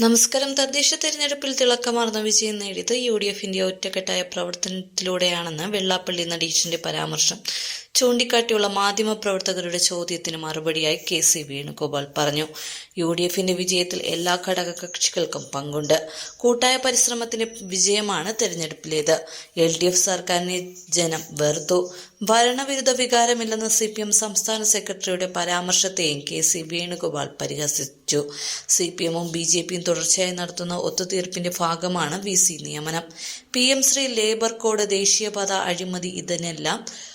നമസ്കാരം. തദ്ദേശ തെരഞ്ഞെടുപ്പിൽ തിളക്കമാർന്ന വിജയം നേടിയത് യു ഡി എഫിന്റെ ഒറ്റക്കെട്ടായ പ്രവർത്തനത്തിലൂടെയാണെന്ന് വെള്ളാപ്പള്ളി നടീഷിന്റെ പരാമർശം. ചൂണ്ടിക്കാട്ടിയുള്ള മാധ്യമപ്രവർത്തകരുടെ ചോദ്യത്തിന് മറുപടിയായി കെ സി വേണുഗോപാൽ പറഞ്ഞു. യു ഡി എഫിന്റെ വിജയത്തിൽ എല്ലാ ഘടകകക്ഷികൾക്കും പങ്കുണ്ട്. കൂട്ടായ പരിശ്രമത്തിന്റെ വിജയമാണ് തെരഞ്ഞെടുപ്പിലേത്. എൽ ഡി എഫ് സർക്കാരിനെ ജനം വെറുത്തു. ഭരണവിരുദ്ധ വികാരമില്ലെന്ന സി പി എം സംസ്ഥാന സെക്രട്ടറിയുടെ പരാമർശത്തെയും കെ സി വേണുഗോപാൽ പരിഹസിച്ചു. സി പി എമ്മും ബി ജെ പിയും തുടർച്ചയായി നടത്തുന്ന ഒത്തുതീർപ്പിന്റെ ഭാഗമാണ് വി സി നിയമനം. P M Shri labour code ദേശീയപാത അഴിമതി ഇതിനെല്ലാം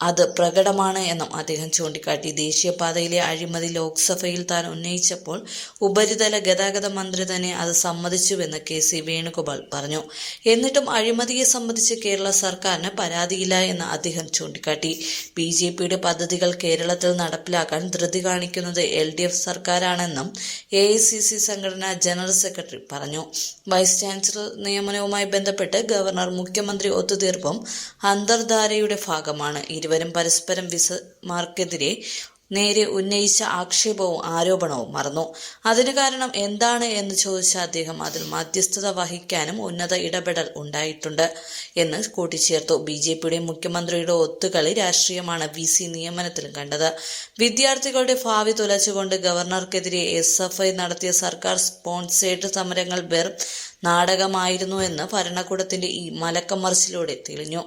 അത് പ്രകടമാണ് എന്നും അദ്ദേഹം ചൂണ്ടിക്കാട്ടി. ദേശീയപാതയിലെ അഴിമതി ലോക്സഭയിൽ താൻ ഉന്നയിച്ചപ്പോൾ ഉപരിതല ഗതാഗത മന്ത്രി തന്നെ അത് സമ്മതിച്ചുവെന്ന് കെ സി വേണുഗോപാൽ പറഞ്ഞു. എന്നിട്ടും അഴിമതിയെ സംബന്ധിച്ച് കേരള സർക്കാരിന് പരാതിയില്ല എന്ന് അദ്ദേഹം ചൂണ്ടിക്കാട്ടി. ബി ജെ പിയുടെ പദ്ധതികൾ കേരളത്തിൽ നടപ്പിലാക്കാൻ ധൃതി കാണിക്കുന്നത് എൽ ഡി എഫ് സർക്കാരാണെന്നും എ ഐ സി സി സംഘടനാ ജനറൽ സെക്രട്ടറി പറഞ്ഞു. വൈസ് ചാൻസലർ നിയമനവുമായി ബന്ധപ്പെട്ട് ഗവർണർ മുഖ്യമന്ത്രി ഒത്തുതീർപ്പും അന്തർധാരയുടെ ഭാഗമാണ്. ഇരുവരും പരസ്പരം വിസമാർക്കെതിരെ നേരെ ഉന്നയിച്ച ആക്ഷേപവും ആരോപണവും മറന്നു. അതിന് കാരണം എന്താണ് എന്ന് ചോദിച്ച അദ്ദേഹം അതിൽ മധ്യസ്ഥത വഹിക്കാനും ഉന്നത ഇടപെടൽ ഉണ്ടായിട്ടുണ്ട് എന്ന് കൂട്ടിച്ചേർത്തു. ബി ജെ പിയുടെ മുഖ്യമന്ത്രിയുടെ ഒത്തുകളി രാഷ്ട്രീയമാണ് വി സി നിയമനത്തിലും കണ്ടത്. വിദ്യാർത്ഥികളുടെ ഭാവി തുലച്ചുകൊണ്ട് ഗവർണർക്കെതിരെ എസ് എഫ് ഐ നടത്തിയ സർക്കാർ സ്പോൺസേഡ് സമരങ്ങൾ വെറും നാടകമായിരുന്നു എന്ന് ഭരണകൂടത്തിന്റെ ഈ മലക്കമറിച്ചിലൂടെ തെളിഞ്ഞു.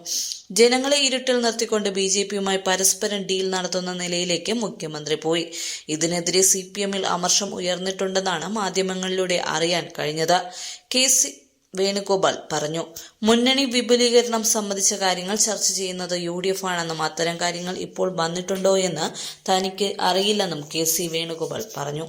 ജനങ്ങളെ ഇരുട്ടിൽ നിർത്തിക്കൊണ്ട് ബി ജെ പിയുമായി പരസ്പരം ഡീൽ നടത്തുന്ന നിലയിലേക്ക് മുഖ്യമന്ത്രി പോയി. ഇതിനെതിരെ സി പി എമ്മിൽ അമർഷം ഉയർന്നിട്ടുണ്ടെന്നാണ് മാധ്യമങ്ങളിലൂടെ അറിയാൻ കഴിഞ്ഞത്. കെ സി വേണുഗോപാൽ പറഞ്ഞു മുന്നണി വിപുലീകരണം സംബന്ധിച്ച കാര്യങ്ങൾ ചർച്ച ചെയ്യുന്നത് യു ഡി എഫ് ആണെന്നും അത്തരം കാര്യങ്ങൾ ഇപ്പോൾ വന്നിട്ടുണ്ടോ എന്ന് തനിക്ക് അറിയില്ലെന്നും കെ സി വേണുഗോപാൽ പറഞ്ഞു.